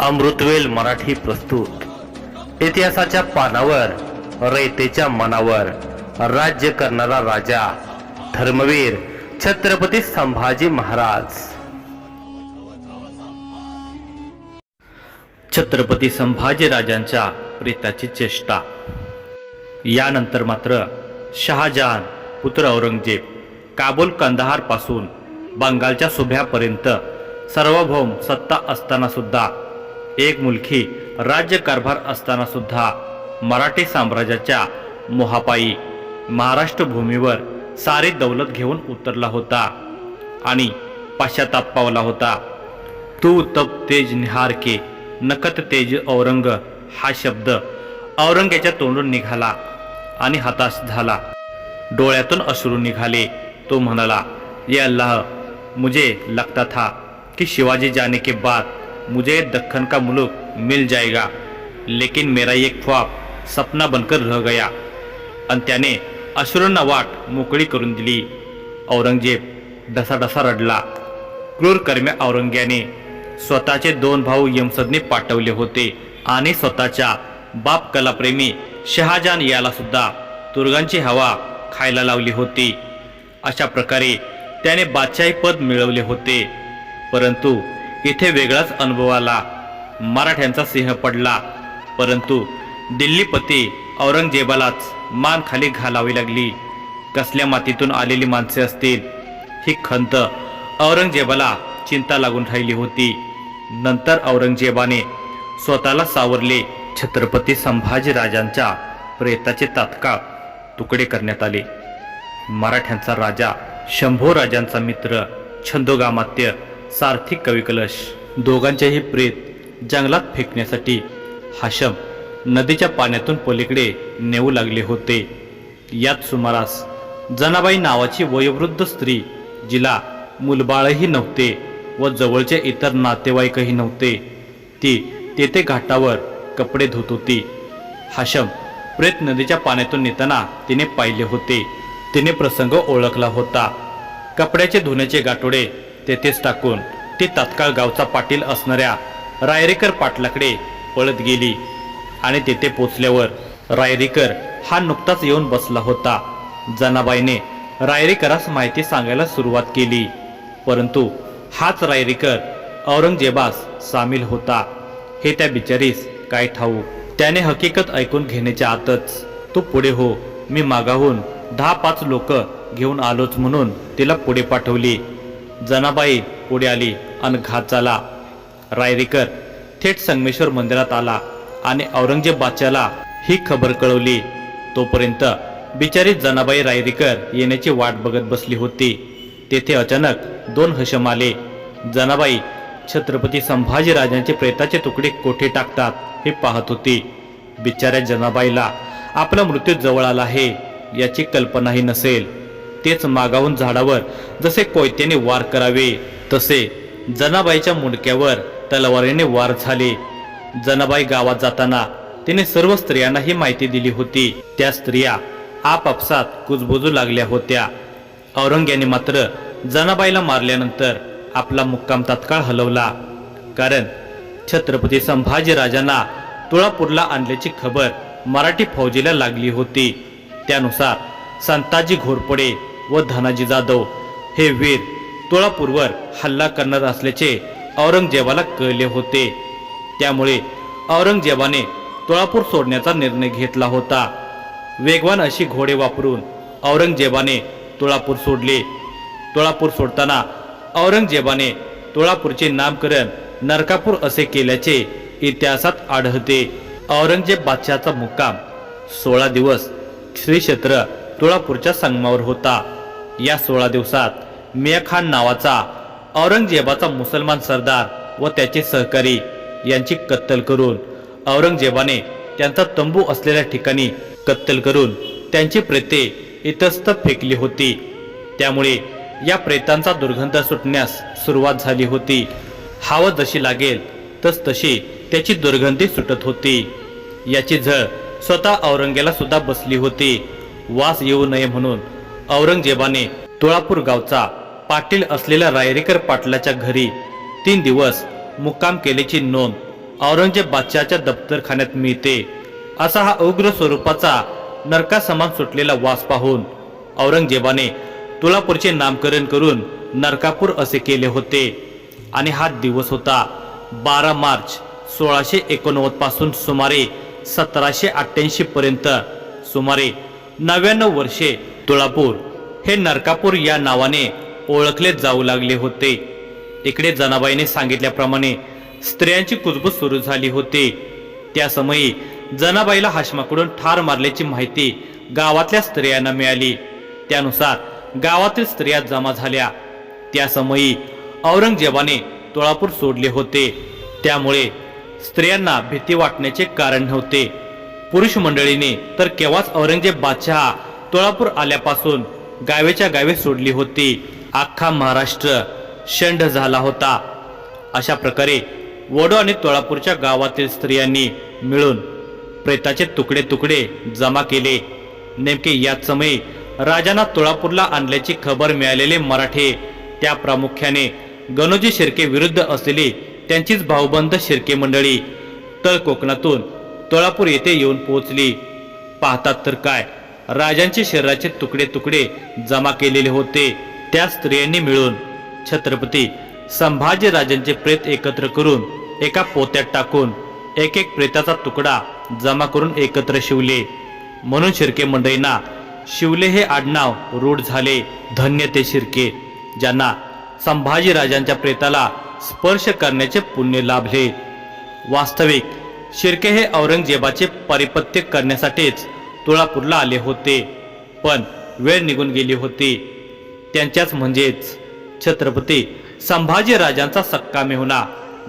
अमृतवेल मराठी प्रस्तुत. इतिहासाच्या पानावर रयतेच्या मनावर राज्य करणारा राजा धर्मवीर छत्रपती संभाजी महाराज. छत्रपती संभाजी राजांच्या प्रेताची चेष्टा. यानंतर मात्र शहाजहान पुत्र औरंगजेब काबूल कंदहारपासून बंगालच्या सुभ्यापर्यंत सार्वभौम सत्ता असताना सुद्धा एक मुलखी राज्यकारभार असताना सुद्धा मराठी साम्राज्याच्या मोहापायी महाराष्ट्र भूमीवर सारी दौलत घेऊन उतरला होता आणि पाश्चाताप पावला होता. तू तप तेज निहार के नकत तेज औरंग हा शब्द औरंग्याच्या तोंडून निघाला आणि हताश झाला. डोळ्यातून अश्रू निघाले. तो म्हणाला ये अल्लाह मुझे लगता था की शिवाजी जाने के बाद मुझे दखन का मुल्क मिल जाएगा। लेकिन मेरा एक ख्वाब सपना बनकर रह गया। आणि त्याने अश्रूंना वाट मोकळी करून दिली। औरंगजेब ढसाढसा रडला। क्रूर कर्म्या औरंग्याने स्वतःचे दोन भाऊ यमसदने पाठवले होते आणि स्वतःच्या बाप कलाप्रेमी शहाजहान याला सुद्धा तुर्गांची हवा खायला लावली होती। अशा प्रकारे त्याने बादशाही पद मिळवले होते। परंतु इथे वेगळाच अनुभव आला. मराठ्यांचा सिंह पडला. परंतु दिल्लीपती औरंगजेबालाच मान खाली घालावी लागली. कसल्या मातीतून आलेली माणसे असतील? ही खंत औरंगजेबाला चिंता लागून राहिली होती. नंतर औरंगजेबाने स्वतःला सावरले छत्रपती संभाजी राजांच्या प्रेताचे तात्काळ तुकडे करण्यात आले. मराठ्यांचा राजा शंभू राजांचा मित्र छंदोगामात्य सारथी कविकलश. दोघांचेही प्रेत जंगलात फेकण्यासाठी हाशम नदीच्या पाण्यातून पलीकडे नेऊ लागले होते. यात सुमारास जनाबाई नावाची वयोवृद्ध स्त्री जिला मुलबाळही नव्हते व जवळचे इतर नातेवाईकही नव्हते ती तेथे घाटावर कपडे धुत होती. हाशम प्रेत नदीच्या पाण्यातून नेताना तिने पाहिले होते. तिने प्रसंग ओळखला होता. कपड्याचे धुण्याचे गाठोडे तेथेच टाकून ती तात्काळ गावचा पाटील असणाऱ्या रायरेकर पाटलाकडे पळत गेली. आणि तेथे पोचल्यावर रायरेकर हा नुकताच येऊन बसला होता. जनाबाईने रायरेकरास माहिती सांगायला सुरुवात केली. परंतु हाच रायरेकर औरंगजेबास सामील होता. हे त्या बिचारीस काय ठाऊ त्याने हकीकत ऐकून घेण्याच्या आतच तू पुढे हो. मी मागाहून दहा पाच लोक घेऊन आलोच म्हणून तिला पुढे पाठवली. जनाबाई पुढे आली आणि घात झाला. रायरेकर थेट संगमेश्वर मंदिरात आला आणि औरंगजेब बादशाला ही खबर कळवली. तोपर्यंत बिचारी जनाबाई रायरेकर येण्याची वाट बघत बसली होती. तेथे अचानक दोन हशम आले. जनाबाई छत्रपती संभाजी राजांचे प्रेताचे तुकडे कोठे टाकतात हे पाहत होती. बिचाऱ्या जनाबाईला आपला मृत्यू जवळ आला आहे याची कल्पनाही नसेल. तेच मागावून झाडावर जसे कोयत्याने वार करावे तसे जनाबाईच्या मुंडक्यावर तलवारीने वार झाले. जनाबाई गावात जाताना तिने सर्व स्त्रियांना ही माहिती दिली होती. त्या स्त्रिया आपापसात कुजबुजू लागल्या होत्या. औरंग्याने मात्र जनाबाईला मारल्यानंतर आपला मुक्काम तात्काळ हलवला. कारण छत्रपती संभाजी राजांना तुळापूरला आणल्याची खबर मराठी फौजीला लागली होती. त्यानुसार संताजी घोरपडे व धनाजी जाधव हे वीर तुळापूरवर हल्ला करणार असल्याचे औरंगजेबाला कळले होते. त्यामुळे औरंगजेबाने तुळापूर सोडण्याचा निर्णय घेतला होता. वेगवान अशी घोडे वापरून औरंगजेबाने तुळापूर सोडले. तुळापूर सोडताना औरंगजेबाने तुळापूरचे नामकरण नरकापूर असे केल्याचे इतिहासात आढळते. औरंगजेब बादशहाचा मुक्काम सोळा दिवस श्री क्षेत्र तुळापूरच्या संगमावर होता. या सोळा दिवसात मियाखान नावाचा औरंगजेबाचा मुसलमान सरदार व त्याचे सहकारी यांची कत्तल करून औरंगजेबाने त्यांचा तंबू असलेल्या ठिकाणी कत्तल करून त्यांची प्रेते इतस्त फेकली होती. त्यामुळे या प्रेतांचा दुर्गंध सुटण्यास सुरुवात झाली होती. हवा जशी लागेल तस तशी त्याची दुर्गंधी सुटत होती. याची झळ स्वतः औरंगेला सुद्धा बसली होती. वास येऊ नये म्हणून औरंगजेबाने तुळापूर गावचा पाटील असलेल्या रायरेकर पाटलाच्या घरी तीन दिवस मुक्काम केल्याची नोंद औरंगजेब बादशाच्या दफ्तरखान्यात मिळते. असा हा उग्र स्वरूपाचा नरकासमान सुटलेला वास पाहून औरंगजेबाने तुळापूरचे नामकरण करून नरकापूर असे केले होते. आणि हा दिवस होता बारा मार्च सोळाशे एकोणनव्वदपासून सुमारे सतराशे अठ्ठ्याऐंशी पर्यंत सुमारे नव्याण्णव वर्षे तुळापूर हे नरकापूर या नावाने ओळखले जाऊ लागले होते. इकडे जनाबाईने सांगितल्याप्रमाणे स्त्रियांची कुजबूज सुरू झाली होती. त्या समयी जनाबाईला हाशमाकडून ठार मारल्याची माहिती गावातल्या स्त्रियांना मिळाली. त्यानुसार गावातील स्त्रिया जमा झाल्या. त्या समयी औरंगजेबाने तुळापूर सोडले होते. त्यामुळे स्त्रियांना भीती वाटण्याचे कारण नव्हते. पुरुष मंडळीने तर केव्हाच औरंगजेब बादशहा तुळापूर आल्यापासून गावेच्या गावे सोडली होती. अख्खा महाराष्ट्र शंड झाला होता. अशा प्रकारे वडो आणि तुळापूरच्या गावातील स्त्रियांनी मिळून प्रेताचे तुकडे तुकडे जमा केले. नेमके याच समयी राजांना तुळापूरला आणल्याची खबर मिळालेले मराठे त्या प्रामुख्याने गणोजी शिर्के विरुद्ध असलेली त्यांचीच भाऊबंद शिर्के मंडळी तळ कोकणातून तुळापूर येथे येऊन पोहोचली. पाहतात तर काय राजांचे शरीराचे तुकडे तुकडे जमा केलेले होते. त्या स्त्रियांनी मिळून छत्रपती संभाजी राजांचे प्रेत एकत्र करून एका पोत्यात टाकून एक एक प्रेताचा तुकडा जमा करून एकत्र शिवले. म्हणून शिर्के मंडळींना शिवले हे आडनाव रूढ झाले. धन्य ते शिर्के ज्यांना संभाजी राजांच्या प्रेताला स्पर्श करण्याचे पुण्य लाभले. वास्तविक शिर्के हे औरंगजेबाचे परिपत्य करण्यासाठीच तुळापूरला आले होते. पण वेळ निघून गेली होती. त्यांच्याच म्हणजेच छत्रपती संभाजी राजांचा सक्का मेहुणा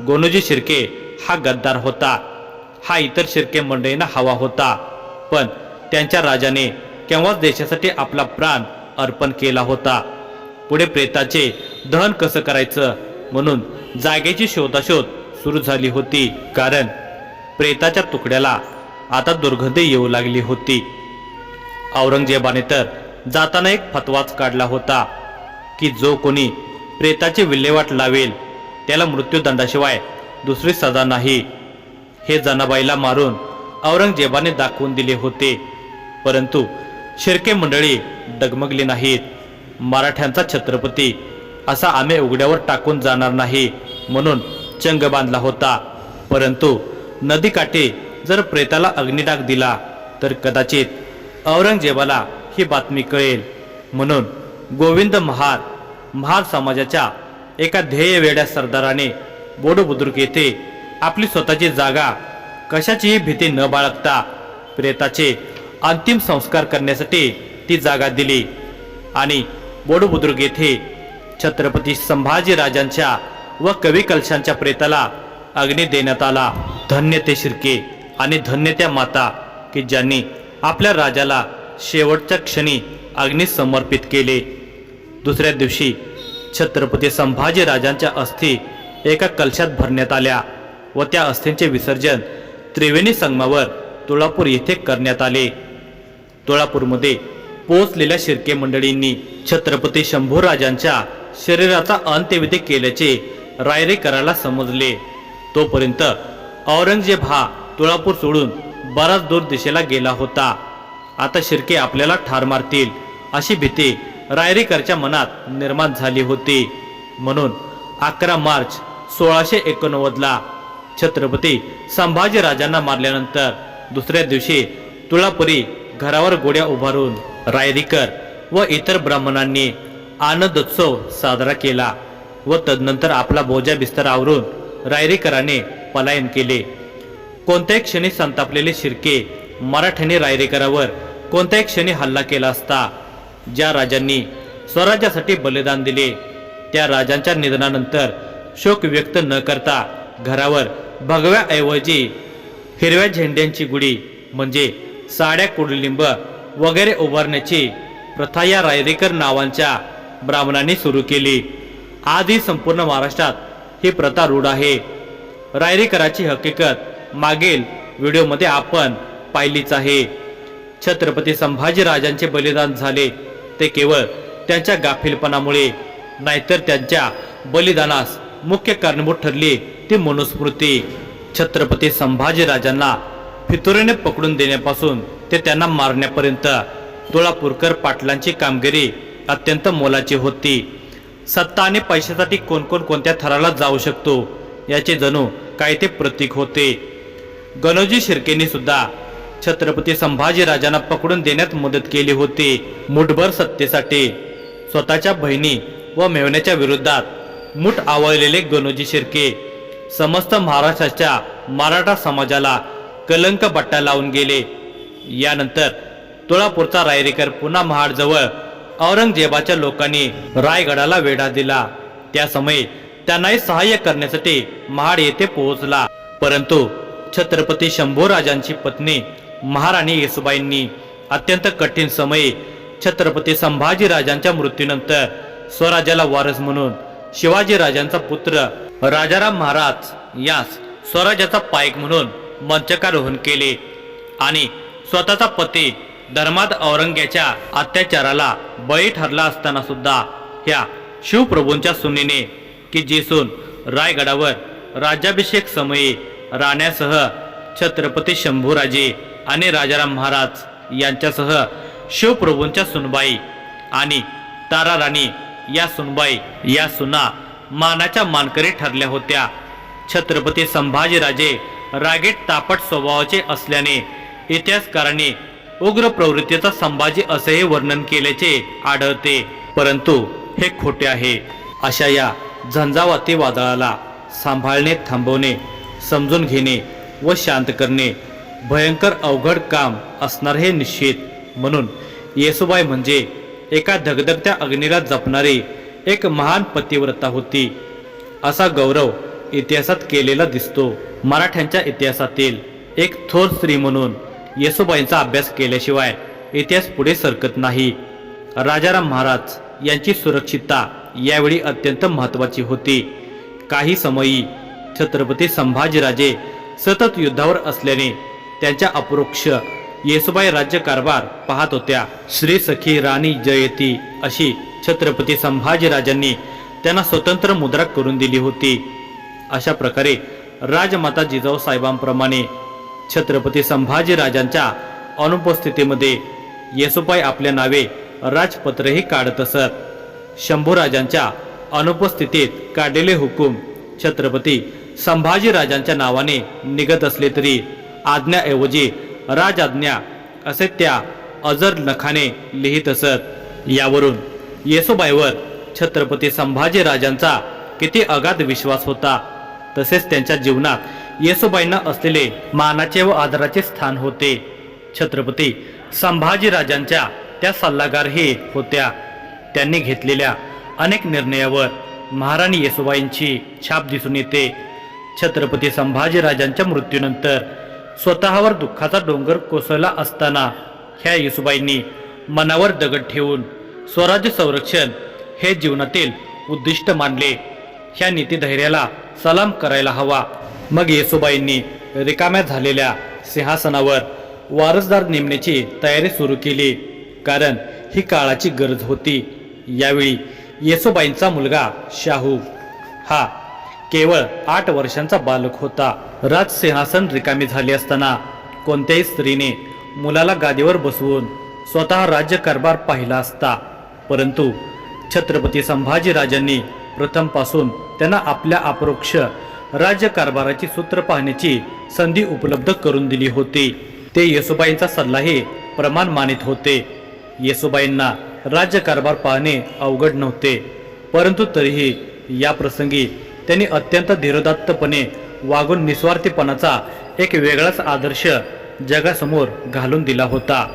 गोनोजी शिर्के हा गद्दार होता. हा इतर शिर्के मंडळींना हवा होता. पण त्यांच्या राजाने केव्हाच देशासाठी आपला प्राण अर्पण केला होता. पुढे प्रेताचे दहन कसं करायचं म्हणून जागेची शोधाशोध सुरू झाली होती. कारण प्रेताच्या तुकड्याला आता दुर्गंधी येऊ लागली होती. औरंगजेबाने तर जाताना एक फतवाच काढला होता की जो कोणी प्रेताची विल्हेवाट लावेल त्याला मृत्यूदंडाशिवाय दुसरी सजा नाही. हे जनाबाईला मारून औरंगजेबाने दाखवून दिले होते. परंतु शिर्के मंडळी डगमगली नाहीत. मराठ्यांचा छत्रपती असा आम्ही उघड्यावर टाकून जाणार नाही म्हणून चंग बांधला होता. परंतु नदीकाठी जर प्रेताला अग्निडाग दिला तर कदाचित औरंगजेबाला ही बातमी कळेल. म्हणून गोविंद महार महार समाजाच्या एका ध्येय वेड्या सरदाराने बोडबुद्रुक येथे आपली स्वतःची जागा कशाचीही भीती न बाळगता प्रेताचे अंतिम संस्कार करण्यासाठी ती जागा दिली. आणि बोडबुद्रुक येथे छत्रपती संभाजी राजांच्या व कवी कलशांच्या प्रेताला अग्नी देण्यात आला. धन्य ते शिर्के. आणि धन्य त्या माता की ज्यांनी आपल्या राजाला शेवटच्या क्षणी अग्नी समर्पित केले. दुसऱ्या दिवशी छत्रपती संभाजी राजांच्या अस्थी एका कलशात भरण्यात आल्या व त्या अस्थींचे विसर्जन त्रिवेणी संगमावर तुळापूर येथे करण्यात आले. तुळापूरमध्ये पोहोचलेल्या शिर्के मंडळींनी छत्रपती शंभूराजांच्या शरीराचा अंत्यविधी केल्याचे रायरेकराला समजले. तोपर्यंत औरंगजेब हा तुळापूर सोडून बराच दूर दिशेला गेला होता. आता शिर्के आपल्याला ठार मारतील अशी भीती रायरेकरच्या मनात निर्माण झाली होती. म्हणून अकरा मार्च सोळाशे एकोणनव्वदला छत्रपती संभाजी राजांना मारल्यानंतर दुसऱ्या दिवशी तुळापुरी घरावर गोड्या उभारून रायरीकर व इतर ब्राह्मणांनी आनंदोत्सव साजरा केला व तदनंतर आपला बोजा बिस्तर आवरून रायरीकराने पलायन केले. कोणत्याही क्षणी संतापलेले शिर्के मराठ्याने रायरेकरावर कोणत्याही क्षणी हल्ला केला असता. ज्या राजांनी स्वराज्यासाठी बलिदान दिले त्या राजांच्या निधनानंतर शोक व्यक्त न करता घरावर भगव्याऐवजी हिरव्या झेंड्यांची गुढी म्हणजे साड्या कुडलिंब वगैरे उभारण्याची प्रथा या रायरेकर नावांच्या ब्राह्मणांनी सुरू केली. आजही संपूर्ण महाराष्ट्रात ही प्रथा रूढ आहे. रायरेकराची हकीकत मागील व्हिडिओमध्ये आपण पाहिलीच आहे. छत्रपती संभाजीराजांचे बलिदान झाले. ते केवळ त्यांच्या गाफीलपणामुळे नाहीतर त्यांच्या बलिदानास मुख्य कारणीभूत ठरली ती मनुस्मृती. छत्रपती संभाजीराजांना फितुरीने पकडून देण्यापासून ते त्यांना मारण्यापर्यंत तुळापूरकर पाटलांची कामगिरी अत्यंत मोलाची होती. सत्ता आणि पैशासाठी कोण कोण कोणत्या थराला जाऊ शकतो याचे जणू काय ते प्रतीक होते. गणोजी शिर्केंनी सुद्धा छत्रपती संभाजीराजांना पकडून देण्यात मदत केली होती. मुठभर सत्तेसाठी स्वतःच्या बहिणी व मेवण्याच्या विरोधात मुठ आवळलेले गणोजी शिर्के समस्त महाराष्ट्राच्या मराठा समाजाला कलंक बट्टा लावून गेले. यानंतर तुळापूरचा रायरेकर पुन्हा महाडजवळ औरंगजेबाच्या लोकांनी रायगडाला वेढा दिला. त्या समयी त्यांनाही सहाय्य करण्यासाठी महाड येथे पोहोचला. परंतु छत्रपती शंभूराजांची पत्नी महाराणी येसुबाईंनी अत्यंत कठीण समयी छत्रपती संभाजीराजांच्या मृत्यूनंतर स्वराज्याला वारस म्हणून शिवाजी राजांचा पुत्र राजाराम महाराज यास स्वराज्याचा पायक म्हणून मंचकारोहण केले आणि स्वतःचा पती धर्मात औरंग्याच्या अत्याचाराला बळी ठरला असताना सुद्धा ह्या शिवप्रभूंच्या सुनेने की जी सून रायगडावर राज्याभिषेक समयी राण्यासह छत्रपती शंभूराजे आणि राजाराम महाराज यांच्यासह शिवप्रभूंच्या सुनबाई आणि तारा राणी या सुनबाई या सुना मानाच्या मानकरी ठरल्या होत्या. छत्रपती संभाजीराजे रागीट तापट स्वभावाचे असल्याने इतिहासकारांनी उग्र प्रवृत्तीचा संभाजी असेही वर्णन केल्याचे आढळते. परंतु हे खोटे आहे. अशा या झंझावाती वादळाला सांभाळणे थांबवणे समजून घेणे व शांत करणे भयंकर अवघड काम असणार हे निश्चित. म्हणून येसुबाई म्हणजे एका धगधगत्या अग्नीला जपणारी एक महान पतिव्रता होती. असा गौरव इतिहासात केलेला दिसतो. मराठ्यांच्या इतिहासातील एक थोर स्त्री म्हणून येसुबाईंचा अभ्यास केल्याशिवाय इतिहास पुढे सरकत नाही. राजाराम महाराज यांची सुरक्षितता यावेळी अत्यंत महत्वाची होती. काही समयी छत्रपती संभाजीराजे सतत युद्धावर असल्याने त्यांच्या अप्रोक्ष येसुबाई राज्यकारभार पाहत होत्या. श्री सखी राणी जयती अशी छत्रपती संभाजीराजांनी त्यांना स्वतंत्र मुद्रा करून दिली होती. अशा प्रकारे राजमाता जिजाऊ साहेबांप्रमाणे छत्रपती संभाजीराजांच्या अनुपस्थितीमध्ये येसुबाई आपल्या नावे राजपत्रही काढत असत. शंभूराजांच्या अनुपस्थितीत काढलेले हुकूम छत्रपती संभाजीराजांच्या नावाने निघत असले तरी आज्ञाऐवजी राजाज्ञा असे त्या अजर नखाने लिहित असत. यावरून येसुबाईवर छत्रपती संभाजीराजांचा किती अगाध विश्वास होता. तसेच त्यांच्या जीवनात येसुबाईंना असलेले मानाचे व आदराचे स्थान होते. छत्रपती संभाजीराजांच्या त्या सल्लागारही होत्या. त्यांनी घेतलेल्या अनेक निर्णयावर महाराणी येसुबाईंची छाप दिसून येते. छत्रपती संभाजीराजांच्या मृत्यूनंतर स्वतःवर दुःखाचा डोंगर कोसळला असताना ह्या येसुबाईंनी मनावर दगड ठेवून स्वराज्य संरक्षण हे जीवनातील उद्दिष्ट मानले. ह्या नीतीधैर्याला सलाम करायला हवा. मग येसुबाईंनी रिकाम्या झालेल्या सिंहासनावर वारसदार नेमण्याची तयारी सुरू केली. कारण ही काळाची गरज होती. यावेळी येसुबाईंचा मुलगा शाहू हा केवळ आठ वर्षांचा बालक होता. राजसिंहासन रिकामी झाले असताना कोणत्याही स्त्रीने मुलाला गादीवर बसवून स्वतः राज्यकारभार पाहिला असता. परंतु छत्रपती संभाजीराजांनी प्रथमपासून त्यांना आपल्या अप्रोक्ष राज्यकारभाराची सूत्र पाहण्याची संधी उपलब्ध करून दिली होती. ते येसुबाईंचा सल्लाही प्रमाण मानित होते. येसुबाईंना राज्यकारभार पाहणे अवघड नव्हते. परंतु तरीही या प्रसंगी त्यांनी अत्यंत धीरोदात्तपणे वागून निस्वार्थीपणाचा एक वेगळाच आदर्श जगासमोर घालून दिला होता.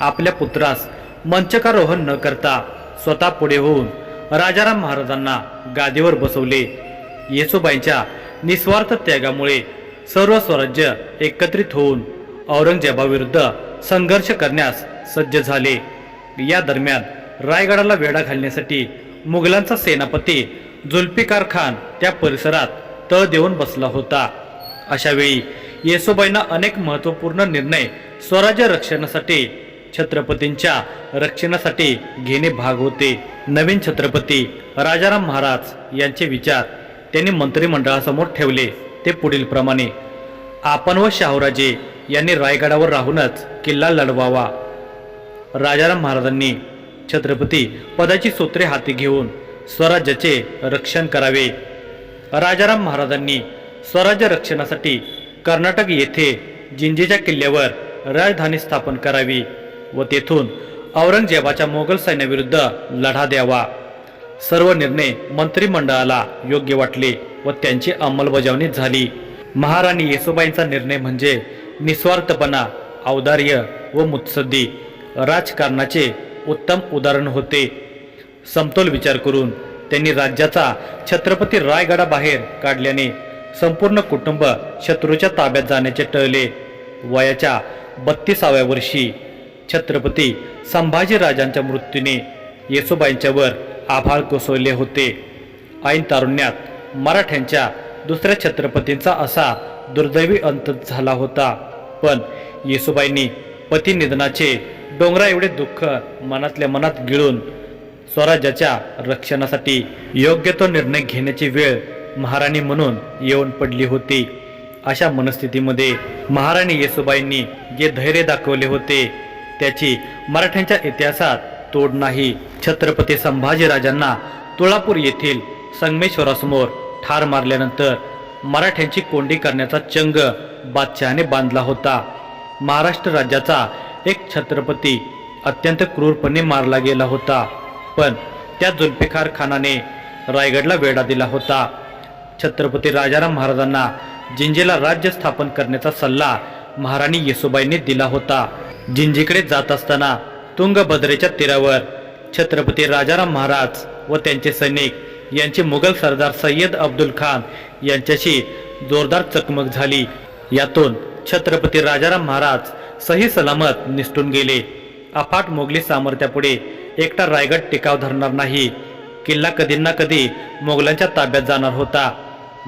आपल्या पुत्रास मंचकारोहण न करता स्वतः पुढे होऊन राजाराम महाराजांना गादीवर बसवले. येसुबाईंच्या निस्वार्थ त्यागामुळे सर्व स्वराज्य एकत्रित होऊन औरंगजेबाविरुद्ध संघर्ष करण्यास सज्ज झाले. या दरम्यान रायगडाला वेढा घालण्यासाठी मुघलांचा सेनापती जुल्फिकार खान त्या परिसरात तळ देऊन बसला होता. अशावेळी येसोबाईंना अनेक महत्त्वपूर्ण निर्णय स्वराज्य रक्षणासाठी छत्रपतींच्या रक्षणासाठी घेणे भाग होते. नवीन छत्रपती राजाराम महाराज यांचे विचार त्यांनी मंत्रिमंडळासमोर ठेवले. ते पुढील प्रमाणे आपण व शाहूराजे यांनी रायगडावर राहूनच किल्ला लढवावा. राजाराम महाराजांनी छत्रपती पदाची सूत्रे हाती घेऊन स्वराज्याचे रक्षण करावे. राजाराम महाराजांनी स्वराज्य रक्षणासाठी कर्नाटक येथे जिंजेच्या किल्ल्यावर राजधानी स्थापन करावी व तेथून औरंगजेबाच्या मोगल सैन्याविरुद्ध लढा द्यावा. सर्व निर्णय मंत्रिमंडळाला योग्य वाटले व त्यांची अंमलबजावणी झाली. महाराणी येसुबाईंचा निर्णय म्हणजे निस्वार्थपणा औदार्य व मुत्सद्दी राजकारणाचे उत्तम उदाहरण होते. समतोल विचार करून त्यांनी राज्याचा छत्रपती रायगडाबाहेर काढल्याने संपूर्ण कुटुंब शत्रूच्या ताब्यात जाण्याचे टळले. वयाच्या बत्तीसाव्या वर्षी छत्रपती संभाजीराजांच्या मृत्यूने येसुबाईंच्यावर आभाळ कोसळले होते. ऐन तारुण्यात मराठ्यांच्या दुसऱ्या छत्रपतींचा असा दुर्दैवी अंत झाला होता. पण येसुबाईंनी पती निधनाचे डोंगरा एवढे दुःख मनातल्या मनात गिळून स्वराज्याच्या रक्षणासाठी योग्य तो निर्णय घेण्याची वेळ महाराणी म्हणून येऊन पडली होती. अशा मनस्थितीमध्ये महाराणी येसुबाईंनी जे धैर्य दाखवले होते त्याची मराठ्यांच्या इतिहासात तोड नाही. छत्रपती संभाजीराजांना तुळापूर येथील संगमेश्वरासमोर ठार मारल्यानंतर मराठ्यांची कोंडी करण्याचा चंग बादशहाने बांधला होता. महाराष्ट्र राज्याचा एक छत्रपती अत्यंत क्रूरपणे मारला गेला होता. पण त्या जुल्फिकार खानाने रायगडला वेढा दिला होता. छत्रपती राजाराम महाराजांना जिंजीला राज्य स्थापन करण्याचा सल्ला महाराणी येसुबाईंनी दिला होता. जिंजीकडे जात असताना तुंगभद्रेच्या तीरावर छत्रपती राजाराम महाराज व त्यांचे सैनिक यांचे मुघल सरदार सय्यद अब्दुल खान यांच्याशी जोरदार चकमक झाली. यातून छत्रपती राजाराम महाराज सही सलामत निसटून गेले. अफाट मोगली सामर्थ्यापुढे एकटा रायगड टिकाव धरणार नाही. किल्ला कधी ना कधी मोगलांच्या ताब्यात जाणार होता.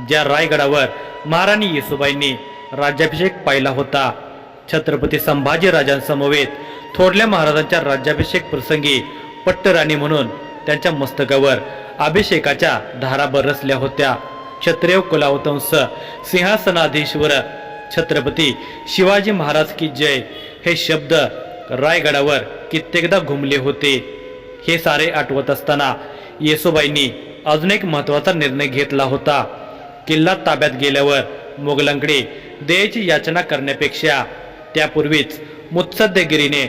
ज्या रायगडावर महाराणी येसुबाईंनी राज्याभिषेक पाहिला होता छत्रपती संभाजी राजांसमवेत थोरल्या महाराजांच्या राज्याभिषेक प्रसंगी पट्टराणी म्हणून त्यांच्या मस्तकावर अभिषेकाच्या धारा बरसल्या होत्या. क्षत्रिय कुलावतंस सिंहासनाधीश्वर छत्रपती शिवाजी महाराज की जय हे शब्द रायगडावर कित्येकदा घुमले होते. हे सारे आठवत असताना येसुबाईंनी अजून एक महत्त्वाचा निर्णय घेतला होता. किल्ला ताब्यात गेल्यावर मोगलांकडे देयची याचना करण्यापेक्षा त्यापूर्वीच मुत्सद्देगिरीने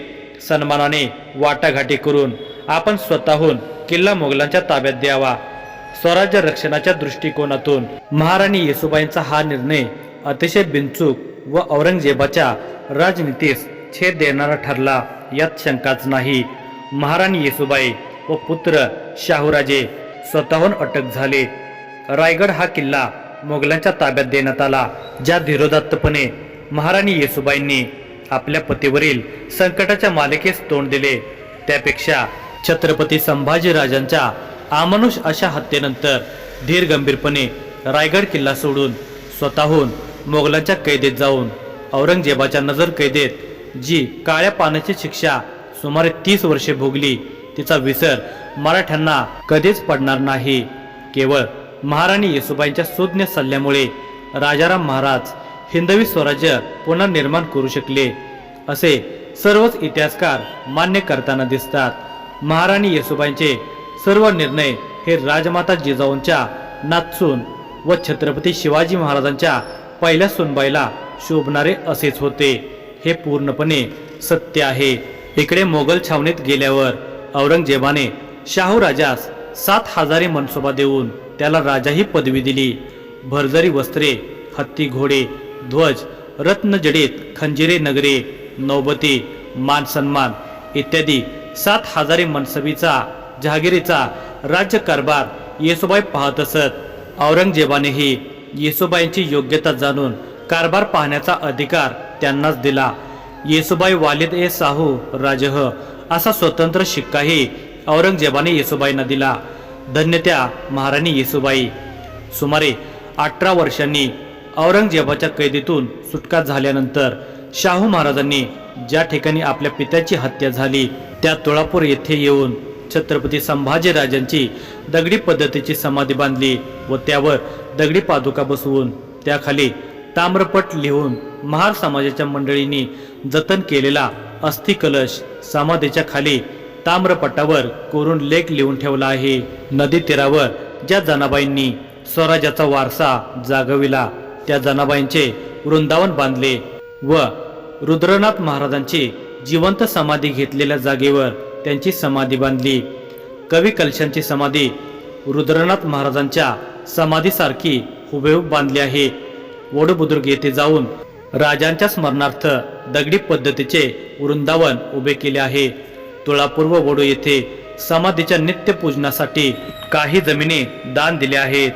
सन्मानाने वाटाघाटी करून आपण स्वतःहून किल्ला मोगलांच्या ताब्यात द्यावा. स्वराज्य रक्षणाच्या दृष्टिकोनातून महाराणी येसुबाईंचा हा निर्णय अतिशय बिनचूक व औरंगजेबाच्या राजनीतीस छेद देणारा ठरला. यात शंकाच नाही. महाराणी येसुबाई व पुत्र शाहूराजे स्वतःहून अटक झाले. रायगड हा किल्ला मोगलांच्या ताब्यात देण्यात आला ज्या धीरोदात्तपणे महाराणी येसुबाईंनी आपल्या पतीवरील संकटाच्या मालिकेस तोंड दिले. त्यापेक्षा छत्रपती संभाजीराजांच्या अमानुष अशा हत्येनंतर धीर गंभीरपणे रायगड किल्ला सोडून स्वतःहून मोगलांच्या कैदेत जाऊन औरंगजेबाच्या नजर कैदेत जी काळ्या पाण्याची शिक्षा सुमारे तीस वर्षे भोगली. तिचा विसर मराठ्यांना कधीच पडणार नाही. केवळ महाराणी येसुबाईंच्या सुज्ञ सल्ल्यामुळे राजाराम महाराज हिंदवी स्वराज्य पुनर्निर्माण करू शकले. असे सर्वच इतिहासकार मान्य करताना दिसतात. महाराणी येसुबाईंचे सर्व निर्णय हे राजमाता जिजाऊंच्या नाचून व छत्रपती शिवाजी महाराजांच्या पहिल्या सुनबाईला शोभणारे असेच होते. हे पूर्णपणे सत्य आहे. इकडे मोगल छावणीत गेल्यावर औरंगजेबाने शाहू राजास सात हजारी मनसोबा देऊन त्याला राजाही पदवी दिली. भरजरी वस्त्रे हत्ती घोडे ध्वज रत्नजडीत खंजिरे नगरे नौबती मान सन्मान इत्यादी सात हजारी मनसबीचा जहागिरीचा राज्यकारभार येसुबाई पाहत असत. औरंगजेबानेही येसुबाईंची योग्यता जाणून कारभार पाहण्याचा अधिकार त्यांनाच दिला. येसुबाई वालिद ए साहू राजह असा स्वतंत्र शिक्काही औरंगजेबाने येसुबाईंना दिला धन्य त्या महाराणी येसुबाई. सुमारे अठरा वर्षांनी औरंगजेबाच्या कैदीतून सुटका झाल्यानंतर शाहू महाराजांनी ज्या ठिकाणी आपल्या पित्याची हत्या झाली त्या तुळापूर येथे येऊन छत्रपती संभाजीराजांची दगडी पद्धतीची समाधी बांधली व त्यावर दगडी पादुका बसवून त्याखाली ताम्रपट लिहून महार समाजाच्या मंडळींनी जतन केलेला अस्थिकलश समाधीच्या खाली ताम्रपटावर कोरून लेख लिहून ठेवला आहे. नदी तीरावर ज्या जनाबाईंनी स्वराज्याचा वारसा जागविला त्या जनाबाईंचे वृंदावन बांधले व रुद्रनाथ महाराजांची जिवंत समाधी घेतलेल्या जागेवर त्यांची समाधी बांधली. कवी कलशांची समाधी रुद्रनाथ महाराजांच्या समाधीसारखी हुबेहूब बांधली आहे. वडबुद्रुक येथे जाऊन राजांच्या स्मरणार्थ दगडी पद्धतीचे वृंदावन उभे केले आहे. तुळापूर व वडू येथे समाधीच्या नित्यपूजनासाठी काही जमिनी दान दिल्या आहेत.